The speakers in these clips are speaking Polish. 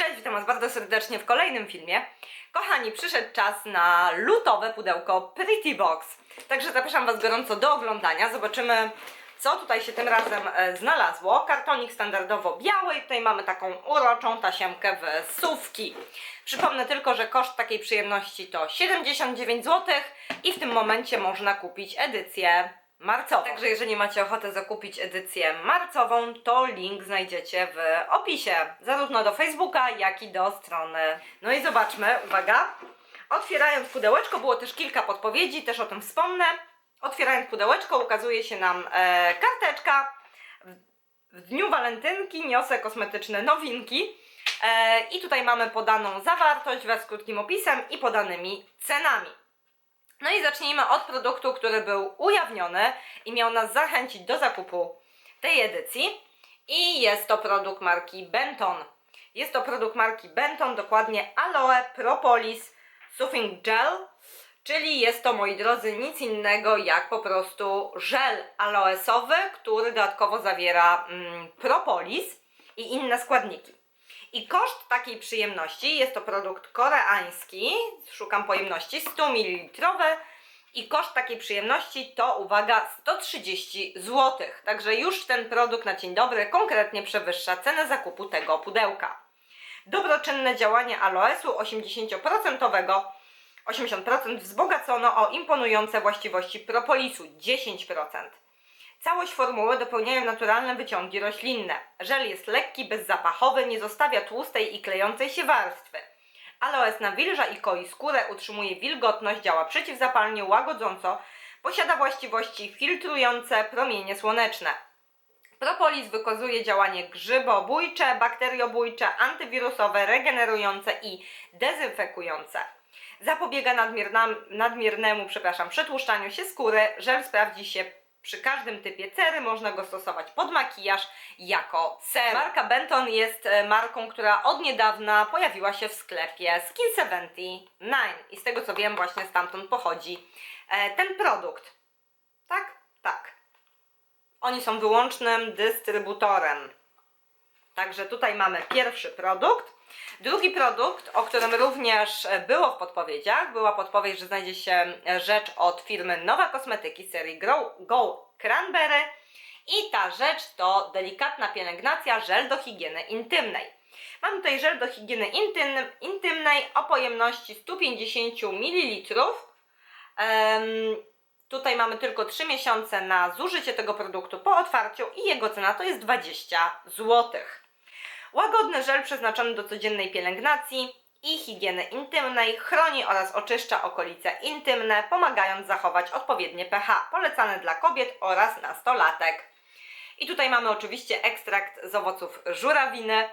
Cześć, witam Was bardzo serdecznie w kolejnym filmie. Kochani, przyszedł czas na lutowe pudełko Pretty Box. Także zapraszam Was gorąco do oglądania. Zobaczymy, co tutaj się tym razem e, znalazło. Kartonik standardowo biały i tutaj mamy taką uroczą tasiemkę w sówki. Przypomnę tylko, że koszt takiej przyjemności to 79 zł i w tym momencie można kupić edycję marcową. Także jeżeli macie ochotę zakupić edycję marcową, to link znajdziecie w opisie, zarówno do Facebooka, jak i do strony. No i zobaczmy, uwaga. Otwierając pudełeczko, było też kilka podpowiedzi, też o tym wspomnę. Otwierając pudełeczko, ukazuje się nam e, karteczka. W, dniu walentynki niosę kosmetyczne nowinki. E, I tutaj mamy podaną zawartość wraz z krótkim opisem i podanymi cenami. No i zacznijmy od produktu, który był ujawniony i miał nas zachęcić do zakupu tej edycji. I jest to produkt marki Benton. Jest to produkt marki Benton, dokładnie Aloe Propolis Soothing Gel, czyli jest to, moi drodzy, nic innego jak po prostu żel aloesowy, który dodatkowo zawiera mm, propolis i inne składniki. I koszt takiej przyjemności jest to produkt koreański, szukam pojemności 100 ml. I koszt takiej przyjemności to, uwaga, 130 zł. Także już ten produkt na dzień dobry konkretnie przewyższa cenę zakupu tego pudełka. Dobroczynne działanie aloesu 80%, 80% wzbogacono o imponujące właściwości propolisu 10%. Całość formuły dopełniają naturalne wyciągi roślinne. Żel jest lekki, bezzapachowy, nie zostawia tłustej i klejącej się warstwy. Aloes nawilża i koi skórę, utrzymuje wilgotność, działa przeciwzapalnie, łagodząco, posiada właściwości filtrujące promienie słoneczne. Propolis wykazuje działanie grzybobójcze, bakteriobójcze, antywirusowe, regenerujące i dezynfekujące. Zapobiega nadmiernemu przepraszam, przetłuszczaniu się skóry. Żel sprawdzi się przy każdym typie cery. Można go stosować pod makijaż jako ser. Marka Benton jest e, marką, która od niedawna pojawiła się w sklepie Skin 79 i z tego co wiem właśnie stamtąd pochodzi e, ten produkt. Tak? Tak. Oni są wyłącznym dystrybutorem. Także tutaj mamy pierwszy produkt. Drugi produkt, o którym również e, było w podpowiedziach, była podpowiedź, że znajdzie się e, rzecz od firmy Nowa Kosmetyki serii Grow, Go Cranberry. I ta rzecz to delikatna pielęgnacja, żel do higieny intymnej. Mam tutaj żel do higieny intym, intymnej o pojemności 150 ml. Em, tutaj mamy tylko 3 miesiące na zużycie tego produktu po otwarciu i jego cena to jest 20 złotych. Łagodny żel przeznaczony do codziennej pielęgnacji i higieny intymnej chroni oraz oczyszcza okolice intymne, pomagając zachować odpowiednie pH, polecane dla kobiet oraz nastolatek. I tutaj mamy oczywiście ekstrakt z owoców żurawiny,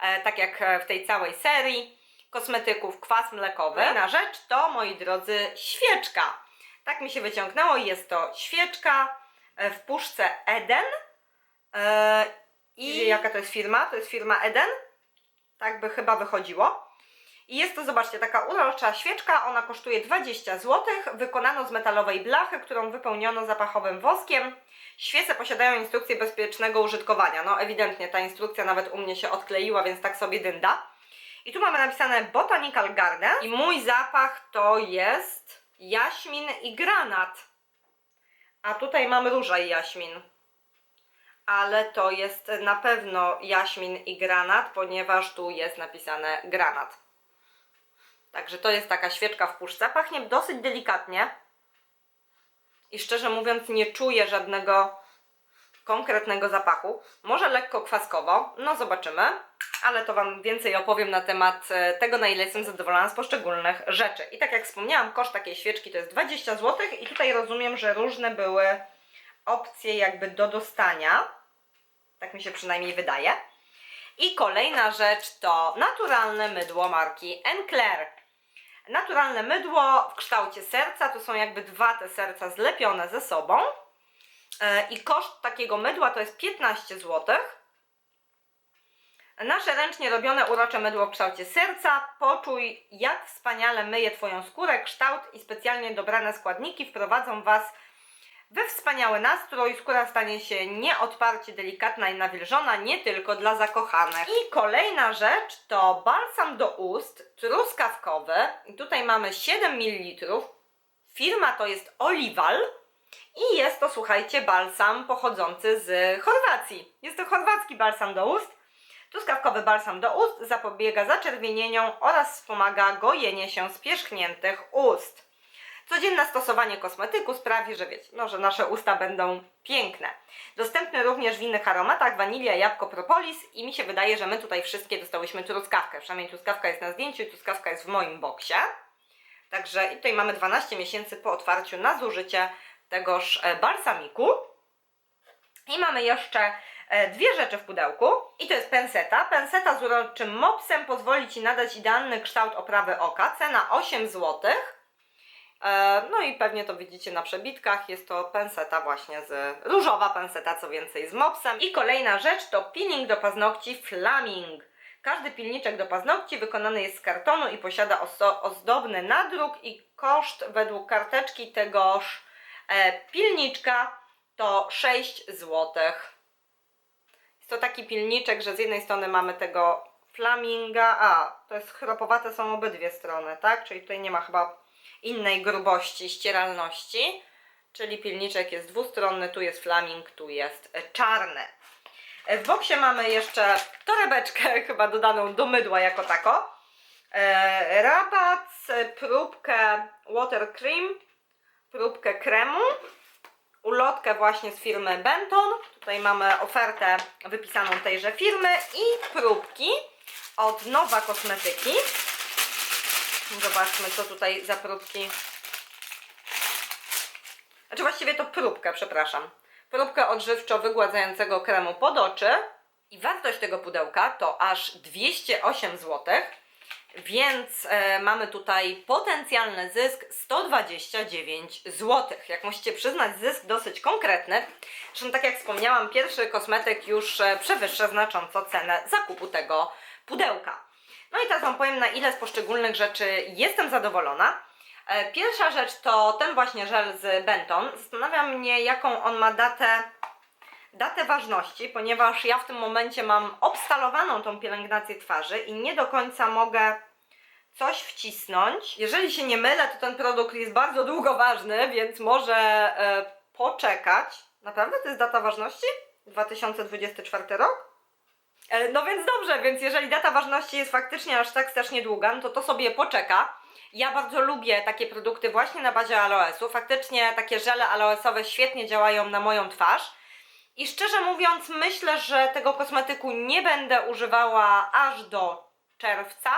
e, tak jak w tej całej serii kosmetyków, kwas mlekowy. Kolejna rzecz to, moi drodzy, świeczka. Tak mi się wyciągnęło, jest to świeczka e, w puszce Eden. I jaka to jest firma? To jest firma Eden. Tak by chyba wychodziło. I jest to, zobaczcie, taka urocza świeczka. Ona kosztuje 20 zł. Wykonano z metalowej blachy, którą wypełniono zapachowym woskiem. Świece posiadają instrukcję bezpiecznego użytkowania. No ewidentnie ta instrukcja nawet u mnie się odkleiła, więc tak sobie dynda. I tu mamy napisane Botanical Garden. I mój zapach to jest jaśmin i granat. A tutaj mam róża i jaśmin ale to jest na pewno jaśmin i granat, ponieważ tu jest napisane granat. Także to jest taka świeczka w puszce. Pachnie dosyć delikatnie. I szczerze mówiąc, nie czuję żadnego konkretnego zapachu. Może lekko kwaskowo, no zobaczymy. Ale to Wam więcej opowiem na temat e, tego, na ile jestem zadowolona z poszczególnych rzeczy. I tak jak wspomniałam, koszt takiej świeczki to jest 20 zł. I tutaj rozumiem, że różne były opcje jakby do dostania. Tak mi się przynajmniej wydaje. I kolejna rzecz to naturalne mydło marki Enclair. Naturalne mydło w kształcie serca, to są jakby dwa te serca zlepione ze sobą. E, I koszt takiego mydła to jest 15 zł. Nasze ręcznie robione urocze mydło w kształcie serca. Poczuj, jak wspaniale myje Twoją skórę. Kształt i specjalnie dobrane składniki wprowadzą Was We wspaniały nastrój, skóra stanie się nieodparcie delikatna i nawilżona, nie tylko dla zakochanych. I kolejna rzecz to balsam do ust truskawkowy. Tutaj mamy 7 ml. Firma to jest Olival. I jest to, słuchajcie, balsam pochodzący z Chorwacji. Jest to chorwacki balsam do ust. Truskawkowy balsam do ust zapobiega zaczerwienieniom oraz wspomaga gojenie się spierzchniętych ust. Codzienne stosowanie kosmetyku sprawi, że wiecie, no, że nasze usta będą piękne. Dostępny również w innych aromatach, wanilia, jabłko, propolis i mi się wydaje, że my tutaj wszystkie dostałyśmy truskawkę. Przynajmniej truskawka jest na zdjęciu truskawka jest w moim boksie. Także i tutaj mamy 12 miesięcy po otwarciu na zużycie tegoż e, balsamiku. I mamy jeszcze e, dwie rzeczy w pudełku. I to jest penseta. Penseta z uroczym mopsem pozwoli Ci nadać idealny kształt oprawy oka. Cena 8 zł. E, No i pewnie to widzicie na przebitkach. Jest to penseta właśnie z różowa penseta, co więcej z mopsem. I kolejna rzecz to peeling do paznokci Flaming. Każdy pilniczek do paznokci wykonany jest z kartonu i posiada ozdobny nadruk i koszt według karteczki tegoż e, pilniczka to 6 zł. Jest to taki pilniczek, że z jednej strony mamy tego flaminga, a to jest chropowate są obydwie strony, tak? Czyli tutaj nie ma chyba innej grubości, ścieralności. Czyli pilniczek jest dwustronny, tu jest flaming, tu jest czarny. W boksie mamy jeszcze torebeczkę, chyba dodaną do mydła jako tako. E, rabat, próbkę water cream, próbkę kremu, ulotkę właśnie z firmy Benton. Tutaj mamy ofertę wypisaną tejże firmy i próbki od Nowa Kosmetyki. Zobaczmy, co tutaj za próbki. Znaczy właściwie to próbkę, przepraszam. Próbkę odżywczo-wygładzającego kremu pod oczy. I wartość tego pudełka to aż 208 zł. Więc e, mamy tutaj potencjalny zysk 129 zł. Jak musicie przyznać, zysk dosyć konkretny. Zresztą tak jak wspomniałam, pierwszy kosmetyk już e, przewyższa znacząco cenę zakupu tego pudełka. No i teraz Wam powiem, na ile z poszczególnych rzeczy jestem zadowolona. E, Pierwsza rzecz to ten właśnie żel z Benton. Zastanawiam mnie, jaką on ma datę, datę ważności, ponieważ ja w tym momencie mam obstalowaną tą pielęgnację twarzy i nie do końca mogę coś wcisnąć. Jeżeli się nie mylę, to ten produkt jest bardzo długo ważny, więc może e, poczekać. Naprawdę to jest data ważności? 2024 rok? E, No więc dobrze, więc jeżeli data ważności jest faktycznie aż tak strasznie długa, no to to sobie poczeka. Ja bardzo lubię takie produkty właśnie na bazie aloesu. Faktycznie takie żele aloesowe świetnie działają na moją twarz. I szczerze mówiąc, myślę, że tego kosmetyku nie będę używała aż do czerwca.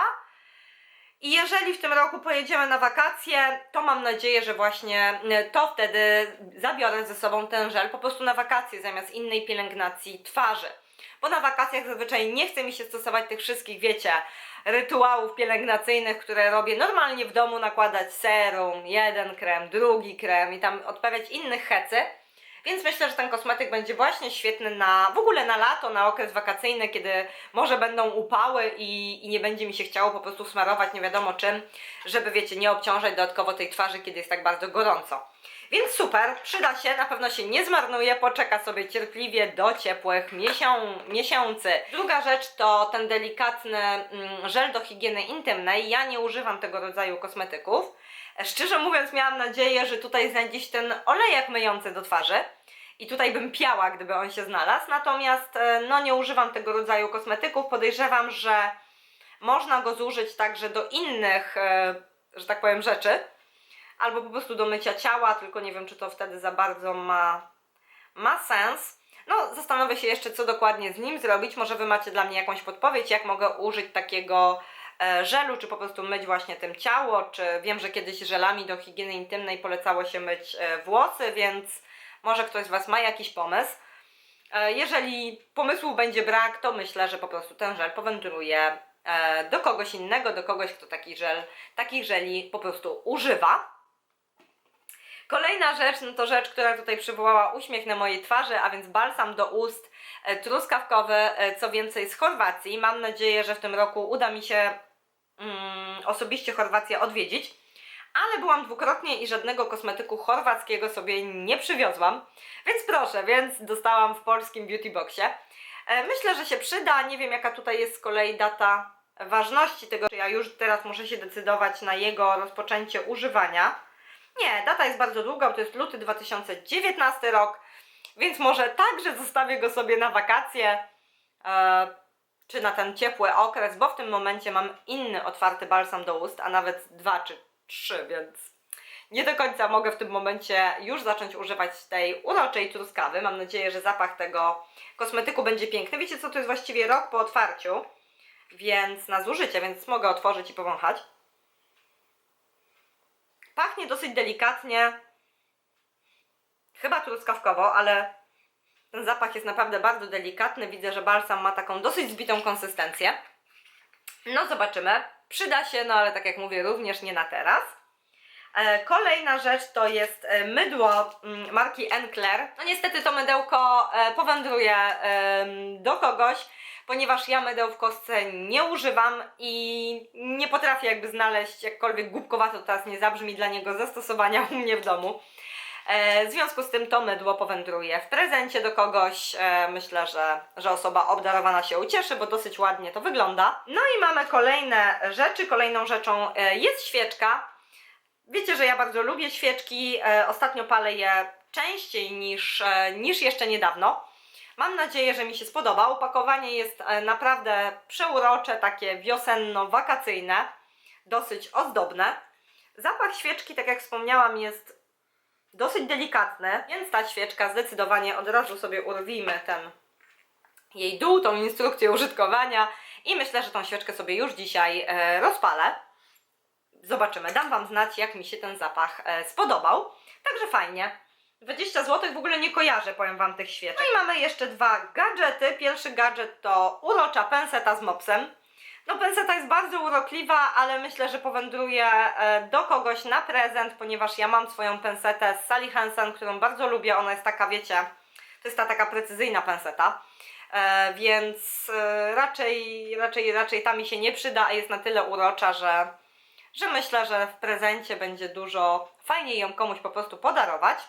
I jeżeli w tym roku pojedziemy na wakacje, to mam nadzieję, że właśnie y, to wtedy zabiorę ze sobą ten żel po prostu na wakacje zamiast innej pielęgnacji twarzy. Bo na wakacjach zazwyczaj nie chce mi się stosować tych wszystkich, wiecie, rytuałów pielęgnacyjnych, które robię normalnie w domu, nakładać serum, jeden krem, drugi krem i tam odprawiać innych hecy. Więc myślę, że ten kosmetyk będzie właśnie świetny na w ogóle na lato, na okres wakacyjny, kiedy może będą upały i, i nie będzie mi się chciało po prostu smarować nie wiadomo czym, żeby wiecie, nie obciążać dodatkowo tej twarzy, kiedy jest tak bardzo gorąco. Więc super, przyda się, na pewno się nie zmarnuje, poczeka sobie cierpliwie do ciepłych miesią, miesięcy. Druga rzecz to ten delikatny mm, żel do higieny intymnej. Ja nie używam tego rodzaju kosmetyków. Szczerze mówiąc, miałam nadzieję, że tutaj znajdzie się ten olejek myjący do twarzy. I tutaj bym piała, gdyby on się znalazł. Natomiast e, no nie używam tego rodzaju kosmetyków. Podejrzewam, że można go zużyć także do innych, e, że tak powiem, rzeczy. Albo po prostu do mycia ciała, tylko nie wiem, czy to wtedy za bardzo ma, ma sens. No, zastanowię się jeszcze, co dokładnie z nim zrobić. Może Wy macie dla mnie jakąś podpowiedź, jak mogę użyć takiego e, żelu, czy po prostu myć właśnie tym ciało, czy wiem, że kiedyś żelami do higieny intymnej polecało się myć e, włosy, więc może ktoś z Was ma jakiś pomysł. E, Jeżeli pomysłu będzie brak, to myślę, że po prostu ten żel powędruje do kogoś innego, do kogoś, kto taki żel, takich żeli po prostu używa. Kolejna rzecz, no to rzecz, która tutaj przywołała uśmiech na mojej twarzy, a więc balsam do ust e, truskawkowy, e, co więcej z Chorwacji. Mam nadzieję, że w tym roku uda mi się mm, osobiście Chorwację odwiedzić. ale byłam dwukrotnie i żadnego kosmetyku chorwackiego sobie nie przywiozłam. Więc proszę, więc dostałam w polskim beauty boxie. E, Myślę, że się przyda. Nie wiem, jaka tutaj jest z kolei data ważności tego, czy ja już teraz muszę się decydować na jego rozpoczęcie używania. Nie, data jest bardzo długa, bo to jest luty 2019 rok, więc może także zostawię go sobie na wakacje, e, czy na ten ciepły okres, bo w tym momencie mam inny otwarty balsam do ust, a nawet dwa czy trzy, więc nie do końca mogę w tym momencie już zacząć używać tej uroczej truskawy. Mam nadzieję, że zapach tego kosmetyku będzie piękny. Wiecie co, to jest właściwie rok po otwarciu, więc na zużycie, więc mogę otworzyć i powąchać. Pachnie dosyć delikatnie, chyba truskawkowo, ale ten zapach jest naprawdę bardzo delikatny. Widzę, że balsam ma taką dosyć zbitą konsystencję. No zobaczymy. Przyda się, no ale tak jak mówię, również nie na teraz. E, Kolejna rzecz to jest e, mydło mm, marki Enclair. No niestety to mydełko e, powędruje do kogoś, ponieważ ja mydeł w kostce nie używam i nie potrafię jakby znaleźć, jakkolwiek głupkowato to teraz nie zabrzmi dla niego zastosowania u mnie w domu. E, W związku z tym to mydło powędruje w prezencie do kogoś. E, Myślę, że, że osoba obdarowana się ucieszy, bo dosyć ładnie to wygląda. No i mamy kolejne rzeczy. Kolejną rzeczą e, jest świeczka. Wiecie, że ja bardzo lubię świeczki. Ostatnio palę je częściej niż, niż jeszcze niedawno. Mam nadzieję, że mi się spodoba. Opakowanie jest e, naprawdę przeurocze, takie wiosenno-wakacyjne, dosyć ozdobne. Zapach świeczki, tak jak wspomniałam, jest dosyć delikatny, więc ta świeczka zdecydowanie od razu sobie urwijmy ten jej dół, tą instrukcję użytkowania i myślę, że tą świeczkę sobie już dzisiaj e, rozpalę. Zobaczymy, dam Wam znać, jak mi się ten zapach e, spodobał. Także fajnie. 20 zł w ogóle nie kojarzę, powiem Wam, tych świeczek. No i mamy jeszcze dwa gadżety. Pierwszy gadżet to urocza penseta z mopsem. No penseta jest bardzo urokliwa, ale myślę, że powędruje e, do kogoś na prezent, ponieważ ja mam swoją pensetę z Sally Hansen, którą bardzo lubię. Ona jest taka, wiecie, to jest ta taka precyzyjna penseta. E, więc e, raczej, raczej, raczej ta mi się nie przyda, a jest na tyle urocza, że, że myślę, że w prezencie będzie dużo fajniej ją komuś po prostu podarować.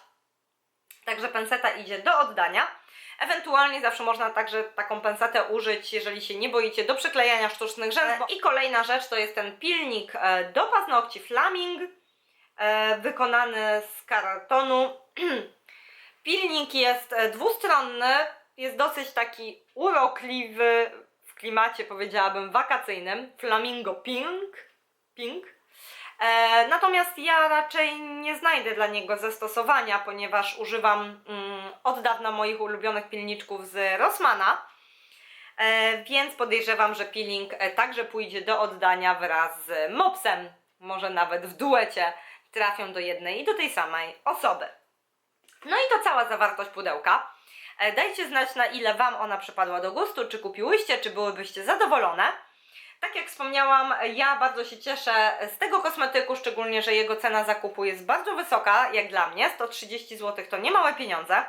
Także penseta idzie do oddania. Ewentualnie zawsze można także taką pensetę użyć, jeżeli się nie boicie, do przyklejania sztucznych rzęs. I kolejna rzecz to jest ten pilnik e, do paznokci Flaming, e, wykonany z kartonu. Pilnik jest e, dwustronny, jest dosyć taki urokliwy, w klimacie powiedziałabym wakacyjnym. Flamingo Pink. Pink. E, natomiast ja raczej nie znajdę dla niego zastosowania, ponieważ używam mm, od dawna moich ulubionych pilniczków z Rossmana. E, więc podejrzewam, że peeling e, także pójdzie do oddania wraz z mopsem. Może nawet w duecie trafią do jednej i do tej samej osoby. No i to cała zawartość pudełka. Dajcie znać, na ile Wam ona przypadła do gustu, czy kupiłyście, czy byłybyście zadowolone. Tak jak wspomniałam, ja bardzo się cieszę z tego kosmetyku, szczególnie, że jego cena zakupu jest bardzo wysoka, jak dla mnie. 130 zł to nie małe pieniądze.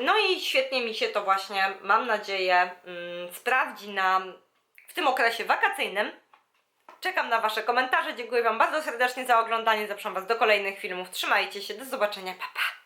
No i świetnie mi się to właśnie, mam nadzieję, sprawdzi na, w tym okresie wakacyjnym. Czekam na Wasze komentarze. Dziękuję Wam bardzo serdecznie za oglądanie. Zapraszam Was do kolejnych filmów. Trzymajcie się. Do zobaczenia. Pa, pa.